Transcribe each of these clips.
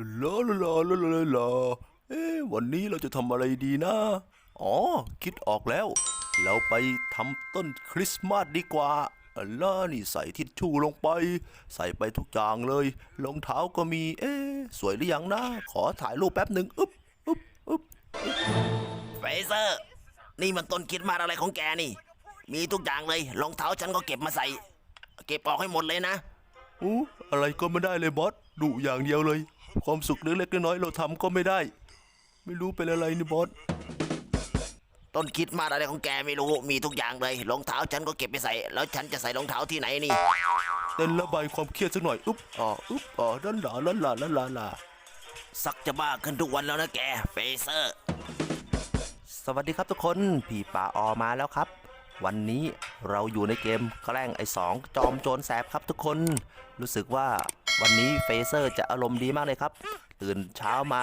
ลาลาลาลาลาลเอ๊วันนี้เราจะทำอะไรดีนะ อ๋อ คิดออกแล้ว เราไปทำต้นคริสต์มาสดีกว่าล่านี่ใส่ทิชชู่ลงไป ใส่ไปทุกอย่างเลยรองเท้าก็มี เอ๊สวยหรือยังนะ ขอถ่ายรูปแป๊บหนึ่งอึ๊บอึ๊บอึ๊บเฟเซอร์ นี่มันต้นคริดมาสอะไรของแกนี่ มีทุกอย่างเลยรองเท้าฉันก็เก็บมาใส่ เก็บออกให้หมดเลยนะอู้อะไรก็ไม่ได้เลยบอสดุอย่างเดียวเลย ความสุขเล็กๆน้อยๆเราทำก็ไม่ได้ ไม่รู้เป็นอะไรนี่บอส ต้นคริดมาสอะไรของแกไม่รู้ มีทุกอย่างเลย รองเท้าฉันก็เก็บไปใส่ แล้วฉันจะใส่รองเท้าที่ไหนนี่ เต้นระบายความเครียดสักหน่อยอุ๊บอ่าอุ๊บอ่าลันลาลันลาลันลาลาสักจะบ้าขึ้นทุกวันแล้วนะแกเฟเซอร์ สวัสดีครับทุกคน พี่ป่าออมาแล้วครับ วันนี้เราอยู่ในเกมแกล้งไอ้สองจอมโจรแสบครับทุกคน รู้สึกว่า วันนี้เฟเซอร์จะอารมณ์ดีมากเลยครับ ตื่นเช้ามา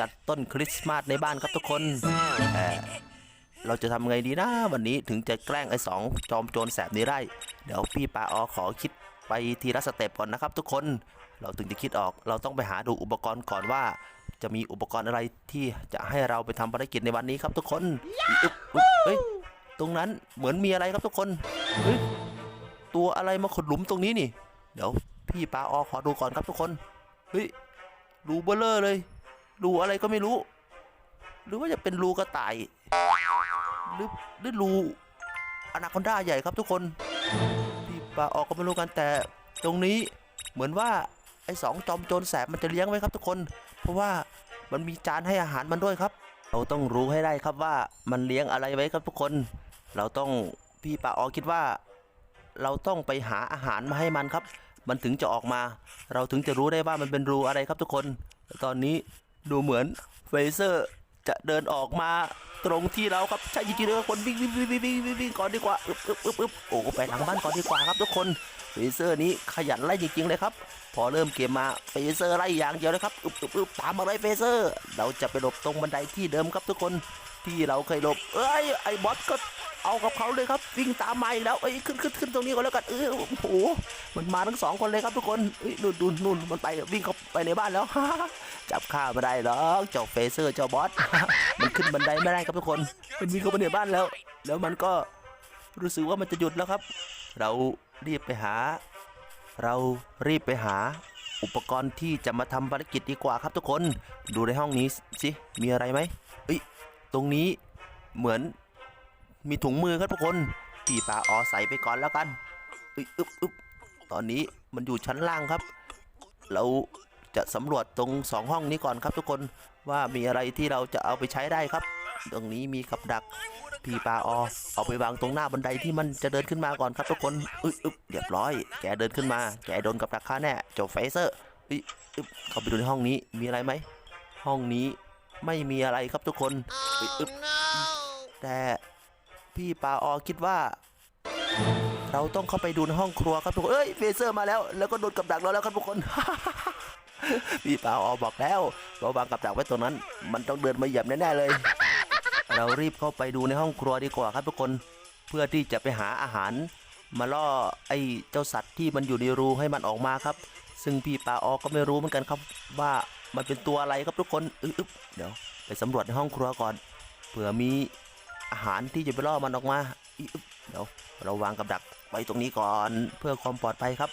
จัดต้นคริสต์มาสในบ้านครับทุกคนเราจะทำไงดีนะวันนี้ถึงจะแกล้งไอ้สองจอมโจรแสบนี้ได้ เดี๋ยวพี่ปาออขอคิดไปทีละสเต็ปก่อนนะครับ ทุกคนเราถึงจะคิดออกเราต้องไปหาดูอุปกรณ์ก่อนว่า จะมีอุปกรณ์อะไรที่จะให้เราไปทำภารกิจในวันนี้ครับทุกคนเฮ้ยตรงนั้นเหมือนมีอะไรครับทุกคนเฮ้ยตัวอะไรมาขุดหลุมตรงนี้นี่ เดี๋ยว พี่ปาออขอดูก่อนครับทุกคน เฮ้ย รูเบลเลอร์เลย รูอะไรก็ไม่รู้ หรือว่าจะเป็นรูกระต่าย หรือหรือรูอนาคอนด้าใหญ่ครับทุกคน พี่ปาออก็ไม่รู้กันแต่ตรงนี้เหมือนว่าไอ้สองจอมโจรแสบมันจะเลี้ยงไว้ครับทุกคน เพราะว่ามันมีจานให้อาหารมันด้วยครับ เราต้องรู้ให้ได้ครับว่ามันเลี้ยงอะไรไว้ครับทุกคน เราต้องพี่ปาออคิดว่า เราต้องไปหาอาหารมาให้มันครับ มันถึงจะออกมา เราถึงจะรู้ได้ว่ามันเป็นรูอะไรครับทุกคน ตอนนี้ดูเหมือนเฟเซอร์จะเดินออกมาตรงที่เราครับใช่จริงๆเลยครับคนวิ่งวิ่งวิ่งวิ่งวิ่งวิ่งวิ่งก่อนดีกว่าอึบอึบอึบอึบโอ้ไปหลังบ้านก่อนดีกว่าครับทุกคนเฟเซอร์นี้ขยันไล่จริงๆเลยครับ พอเริ่มเกมมาเฟเซอร์ไล่อย่างเดียวเลยครับอึบอึบอึบตามมาเลยเฟเซอร์ เราจะไปหลบตรงบันไดที่เดิมครับทุกคนที่เราเคยหลบ เอ้ยไอ้บอสก็ เอากับเขาเลยครับวิ่งตามมาอีกแล้วเอ้ยขึ้นขึ้นขึ้นตรงนี้ก่อนแล้วกันเออโอ้โหมันมาทั้งสองคนเลยครับทุกคนเอ้ยนู่นนู่นนู่นมันไปวิ่งเข้าไปในบ้านแล้วจับข้าไม่ได้หรอกเจ้าเฟเซอร์เจ้าบอสมันขึ้นบันไดไม่ได้ครับทุกคน มันวิ่งเข้าไปในบ้านแล้ว แล้วมันก็รู้สึกว่ามันจะหยุดแล้วครับ เรารีบไปหา เรารีบไปหาอุปกรณ์ที่จะมาทำภารกิจดีกว่าครับทุกคน ดูในห้องนี้สิ มีอะไรไหมเอ้ย ตรงนี้เหมือน มีถุงมือครับทุกคนพี่ปาออใส่ไปก่อนแล้วกันเอ้ยอึ๊บอึ๊บตอนนี้มันอยู่ชั้นล่างครับ เราจะสำรวจตรงสองห้องนี้ก่อนครับทุกคนว่ามีอะไรที่เราจะเอาไปใช้ได้ครับ ตรงนี้มีกับดักพี่ปาออเอาไปวางตรงหน้าบันไดที่มันจะเดินขึ้นมาก่อนครับทุกคนอึ๊บอึ๊บเรียบร้อย แกเดินขึ้นมา แกโดนกับดักฆ่าแน่เจ้าเฟเซอร์อึ๊บอึ๊บเข้าไปดูในห้องนี้มีอะไรไหมห้องนี้ไม่มีอะไรครับทุกคนอึ๊บอึ๊บแต่ พี่ปาออคิดว่า เราต้องเข้าไปดูในห้องครัวครับทุกคนเอ้ยเฟเซอร์มาแล้ว แล้วก็โดนกับดักเราแล้วครับทุกคน พี่ปาออบอกแล้วเราวางกับดักไว้ตรงนั้น มันต้องเดินมาเหยียบแน่ๆเลย เรารีบเข้าไปดูในห้องครัวดีกว่าครับทุกคน เพื่อที่จะไปหาอาหาร มาล่อไอ้เจ้าสัตว์ที่มันอยู่ในรูให้มันออกมาครับ ซึ่งพี่ปาออก็ไม่รู้เหมือนกันครับว่ามันเป็นตัวอะไรครับทุกคนอึ๊บเดี๋ยวไปสำรวจในห้องครัวก่อนเผื่อมี อาหารที่จะไปล่อมันออกมา เดี๋ยวเราวางกับดักไว้ตรงนี้ก่อนเพื่อความปลอดภัยครับ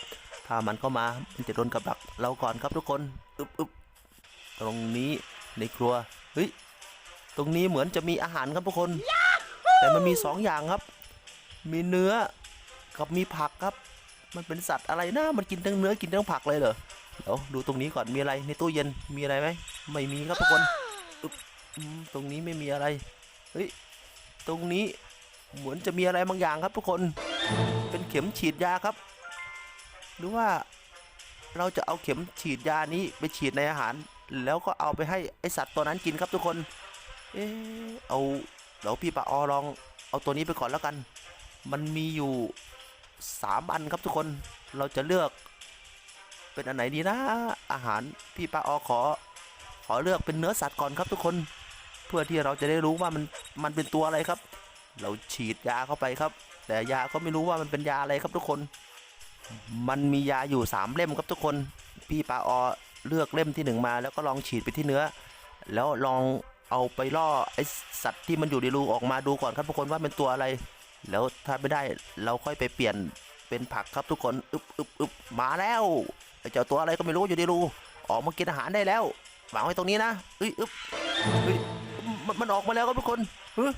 ถ้ามันเข้ามามันจะโดนกับดักเราก่อนครับทุกคนอึบอึบตรงนี้ในครัวเฮ้ยตรงนี้เหมือนจะมีอาหารครับทุกคน แต่มันมีสองอย่างครับ มีเนื้อกับมีผักครับ มันเป็นสัตว์อะไรนะมันกินทั้งเนื้อกินทั้งผักเลยเหรอเดี๋ยวดูตรงนี้ก่อนมีอะไรในตู้เย็นมีอะไรไหมไม่มีครับทุกคนอึบอืมตรงนี้ไม่มีอะไร เฮ้ย ตรงนี้เหมือนจะมีอะไรบางอย่างครับทุกคนเป็นเข็มฉีดยาครับ หรือว่าเราจะเอาเข็มฉีดยานี้ไปฉีดในอาหาร แล้วก็เอาไปให้ไอสัตว์ตัวนั้นกินครับทุกคนเออเอาเดี๋ยวพี่ปะออลองเอาตัวนี้ไปก่อนแล้วกัน มันมีอยู่สามอันครับทุกคนเราจะเลือกเป็นอันไหนดีนะ อาหารพี่ปะออขอ ขอเลือกเป็นเนื้อสัตว์ก่อนครับทุกคน เพื่อที่เราจะได้รู้ว่ามันมันเป็นตัวอะไรครับ เราฉีดยาเข้าไปครับ แต่ยาก็ไม่รู้ว่ามันเป็นยาอะไรครับทุกคน มันมียาอยู่สามเล่มครับทุกคน พี่ปาออเลือกเล่มที่หนึ่งมา แล้วก็ลองฉีดไปที่เนื้อ แล้วลองเอาไปล่อไอสัตว์ที่มันอยู่ในรูออกมาดูก่อนครับทุกคนว่าเป็นตัวอะไร แล้วถ้าไม่ได้เราค่อยไปเปลี่ยนเป็นผักครับทุกคนอึบอึบอึบมาแล้วไอเจ้าตัวอะไรก็ไม่รู้อยู่ในรูออกมากินอาหารได้แล้ววางไว้ตรงนี้นะอ้ยอึบ มันมันออกมาแล้วครับทุกคนเฮ้ย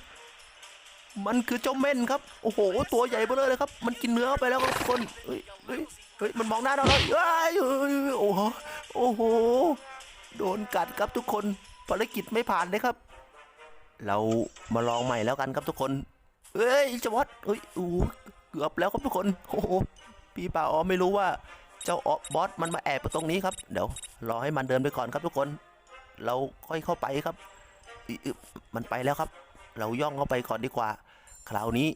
มันคือเจ้าเม่นครับ โอ้โห ตัวใหญ่เบ้อเลยครับ มันกินเนื้อไปแล้วครับทุกคนเฮ้ยเฮ้ยเฮ้ยมันมองหน้าเราเลยเอ้ยเฮ้ยโอ้โหโอ้โห โดนกัดครับทุกคน ภารกิจไม่ผ่านเลยครับ เรามาลองใหม่แล้วกันครับทุกคน เฮ้ยจวัดเฮ้ยโอ้เกือบแล้วครับทุกคน โอ้โห พี่ป่าออไม่รู้ว่าเจ้าออบอสมันมาแอบตรงนี้ครับ เดี๋ยวรอให้มันเดินไปก่อนครับทุกคน เราค่อยเข้าไปครับ มันไปแล้วครับ เราย่องเข้าไปก่อนดีกว่า คราวนี้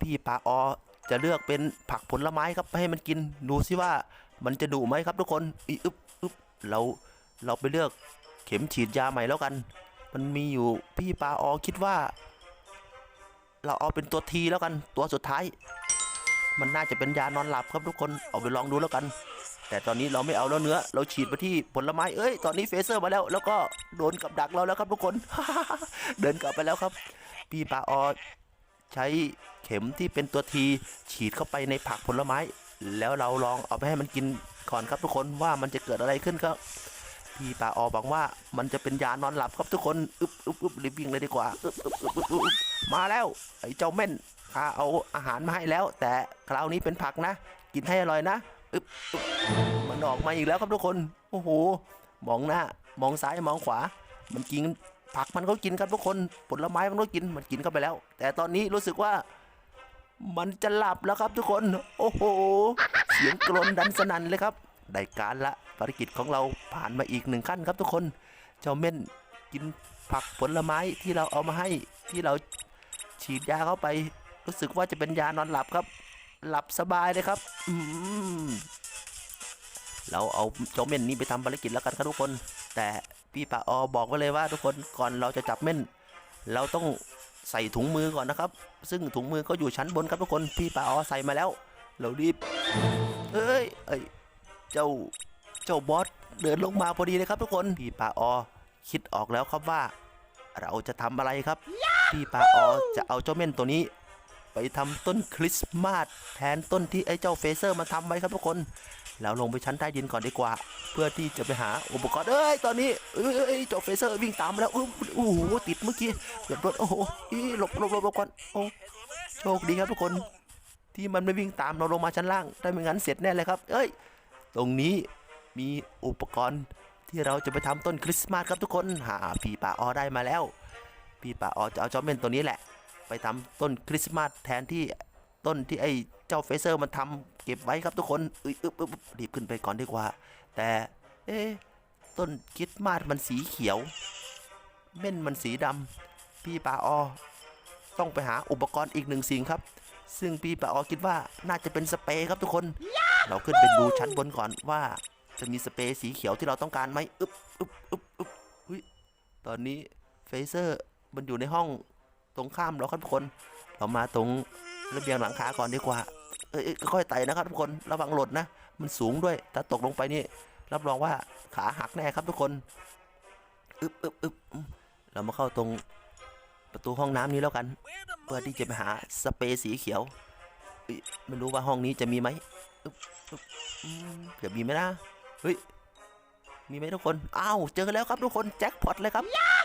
พี่ป่าออจะเลือกเป็นผักผลไม้ครับให้มันกินดูสิว่ามันจะดุไหมครับทุกคนอิอึบอึบเราเราไปเลือกเข็มฉีดยาใหม่แล้วกัน มันมีอยู่พี่ปลาออคิดว่า เราเอาเป็นตัวทีแล้วกัน ตัวสุดท้าย มันน่าจะเป็นยานอนหลับครับทุกคนเอาไปลองดูแล้วกัน แต่ตอนนี้เราไม่เอาแล้วเนื้อ เราฉีดไปที่ผลไม้เอ้ยตอนนี้เฟเซอร์มาแล้ว แล้วก็โดนกับดักเราแล้วครับทุกคน เดินกลับไปแล้วครับ พี่ปาออใช้เข็มที่เป็นตัวทีฉีดเข้าไปในผักผลไม้ แล้วเราลองเอาไปให้มันกินก่อนครับทุกคนว่ามันจะเกิดอะไรขึ้นครับพี่ปาออบอกว่ามันจะเป็นยานอนหลับครับทุกคนอึบอึบอึบรีบวิ่งเลยดีกว่าอึบอึบอึบอึบอึบมาแล้วไอ้เจ้าเม่นข้าเอาอาหารมาให้แล้ว แต่คราวนี้เป็นผักนะ กินให้อร่อยนะ อึบอึบมันออกมาอีกแล้วครับทุกคน โอ้โห มองหน้า มองซ้ายมองขวา มันกินผักมันก็กินครับทุกคน ผลไม้มันก็กิน มันกินเข้าไปแล้ว แต่ตอนนี้รู้สึกว่ามันจะหลับแล้วครับทุกคน โอ้โห เสียงกรนดันสนั่นเลยครับ ได้การละ ภารกิจของเราผ่านมาอีกหนึ่งขั้นครับทุกคน เจ้าเม่นกินผักผลไม้ที่เราเอามาให้ที่เราฉีดยาเข้าไป รู้สึกว่าจะเป็นยานอนหลับครับ หลับสบายเลยครับเราเอาเจ้าเม่นนี้ไปทำภารกิจแล้วกันครับทุกคน แต่พี่ปาออบอกไว้เลยว่าทุกคนก่อนเราจะจับเม่น เราต้องใส่ถุงมือก่อนนะครับ ซึ่งถุงมือก็อยู่ชั้นบนครับทุกคนพี่ปาออใส่มาแล้ว เรารีบเอ้ยเอ้ยเจ้าเจ้าบอสเดินลงมาพอดีเลยครับทุกคนพี่ปาออคิดออกแล้วครับว่า เราจะทำอะไรครับ พี่ปาออจะเอาเจ้าเม่นตัวนี้ ไปทำต้นคริสต์มาสแทนต้นที่ไอ้เจ้าเฟเซอร์มันทำไว้ครับทุกคน แล้วลงไปชั้นใต้ดินก่อนดีกว่า เพื่อที่จะไปหาอุปกรณ์เอ้ยตอนนี้เอ้ยเจ้าเฟเซอร์วิ่งตามมาแล้วโอ้โหติดเมื่อกี้เกือบโดนโอ้โหหลบหลบหลบก่อนโอ้โชคดีครับทุกคนที่มันไม่วิ่งตามเราลงมาชั้นล่างถ้ไม่งั้นเสร็จแน่เลยครับ เอ้ย ตรงนี้มีอุปกรณ์ที่เราจะไปทำต้นคริสต์มาสครับทุกคนหาพี่ป่าออได้มาแล้ว พี่ป่าออจะเอาจ้าเม่นตัวนี้แหละ ไปทำต้นคริสต์มาสแทนที่ต้นที่ไอ้เจ้าเฟเซอร์มันทำเก็บไว้ครับทุกคนอึ๊บอึ๊บอึ๊บรีบขึ้นไปก่อนดีกว่า แต่เอ๊ต้นคริสต์มาสมันสีเขียว เม่นมันสีดำพี่ปาออต้องไปหาอุปกรณ์อีกหนึ่งสิ่งครับ ซึ่งพี่ปาออคิดว่าน่าจะเป็นสเปรย์ครับทุกคน เราขึ้นไปดูชั้นบนก่อนว่า จะมีสเปรย์สีเขียวที่เราต้องการไหมอึ๊บอึ๊บอึ๊บอึ๊บอุ๊ยตอนนี้เฟเซอร์มันอยู่ในห้อง ตรงข้ามเราครับทุกคน เรามาตรงระเบียงหลังคาก่อนดีกว่า เอ้ยค่อยไต่นะครับทุกคน ระวังหล่นนะ มันสูงด้วย ถ้าตกลงไปนี่ รับรองว่าขาหักแน่ครับทุกคน อึบอึบอึบเรามาเข้าตรงประตูห้องน้ำนี้แล้วกัน เพื่อที่จะไปหาสเปรย์สีเขียว ไม่รู้ว่าห้องนี้จะมีไหมอึ๊บอึ๊บอืมเผื่อมีไหมนะ เฮ้ย มีไหมทุกคน อ้าว เจอแล้วครับทุกคน แจ็คพอตเลยครับ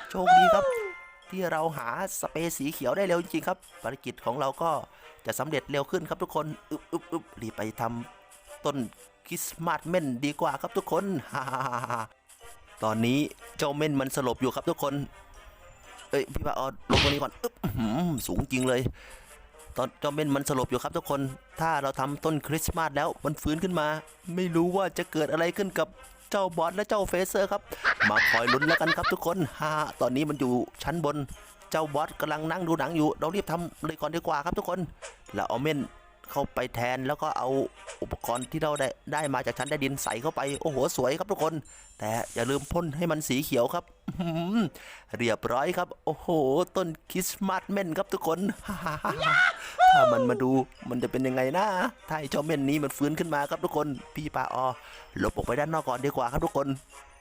โชคดีครับ ที่เราหาสเปรย์สีเขียวได้เร็วจริงๆครับภารกิจของเราก็จะสำเร็จเร็วขึ้นครับทุกคนอึบอึบอึบรีบไปทำต้นคริสต์มาสเม่นดีกว่าครับทุกคนฮ่าฮ่าฮ่าฮ่าตอนนี้เจ้าเม่นมันสลบอยู่ครับทุกคน เอ้ยพี่ปาออลงตรงนี้ก่อนอึ๊บหือสูงจริงเลย ตอนเจ้าเม่นมันสลบอยู่ครับทุกคน ถ้าเราทำต้นคริสต์มาสแล้วมันฟื้นขึ้นมา ไม่รู้ว่าจะเกิดอะไรขึ้นกับ เจ้าบอสและเจ้าเฟเซอร์ครับ มาคอยลุ้นแล้วกันครับทุกคนฮ่าตอนนี้มันอยู่ชั้นบน เจ้าบอสกำลังนั่งดูหนังอยู่ เรารีบทำเลยก่อนดีกว่าครับทุกคน แล้วเอาเมน เข้าไปแทนแล้วก็เอาอุปกรณ์ที่เราได้ได้มาจากชั้นใต้ดินใส่เข้าไปโอ้โหสวยครับทุกคน แต่อย่าลืมพ่นให้มันสีเขียวครับเรียบร้อยครับ โอ้โห ต้นคริสต์มาสเม่นครับทุกคนถ้ามันมาดูมันจะเป็นยังไงนะถ้าไอ้เจ้าเม่นนี้มันฟื้นขึ้นมาครับทุกคน พี่ปาออหลบออกไปด้านนอกก่อนดีกว่าครับทุกคน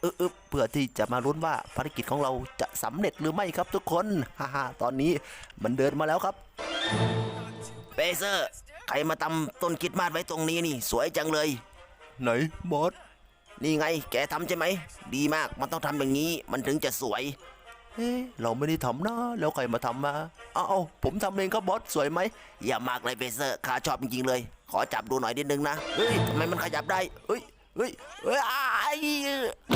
เออเออเพื่อที่จะมาลุ้นว่าภารกิจของเราจะสำเร็จหรือไม่ครับทุกคนฮ่าฮ่าตอนนี้มันเดินมาแล้วครับเฟเซอร์ ใครมาทำต้นคริดมาสไว้ตรงนี้นี่ สวยจังเลย ไหนบอส นี่ไง แกทำใช่ไหม ดีมาก มันต้องทำอย่างนี้ มันถึงจะสวยเอ๊ะเราไม่ได้ทำนะ แล้วใครมาทำมา เอ้าวผมทำเองครับบอส สวยไหม อย่ามากเลยเฟเซอร์ข้าชอบจริงๆเลย ขอจับดูหน่อยนิดนึงนะ เฮ้ยทำไมมันขยับได้ เฮ้ยเฮ้ยเฮ้ยอ้าย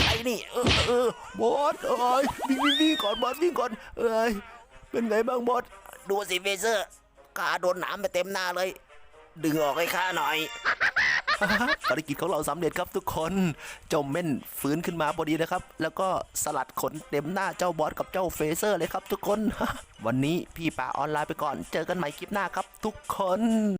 ไอ้นี่เออเออบอสเอ้ยวิ่งวิ่งวิ่งก่อนบอสวิ่งก่อนเอ้ยเป็นไงบ้างบอส ดูสิเฟเซอร์ข้าโดนหนามไปเต็มหน้าเลย ดึงออกให้ข้าหน่อย ภารกิจของเราสำเร็จครับทุกคนเจ้าเม่นฟื้นขึ้นมาพอดีนะครับ แล้วก็สลัดขนเต็มหน้าเจ้าบอสกับเจ้าเฟเซอร์เลยครับทุกคน วันนี้พี่ป่าออนไลน์ไปก่อน เจอกันใหม่คลิปหน้าครับทุกคน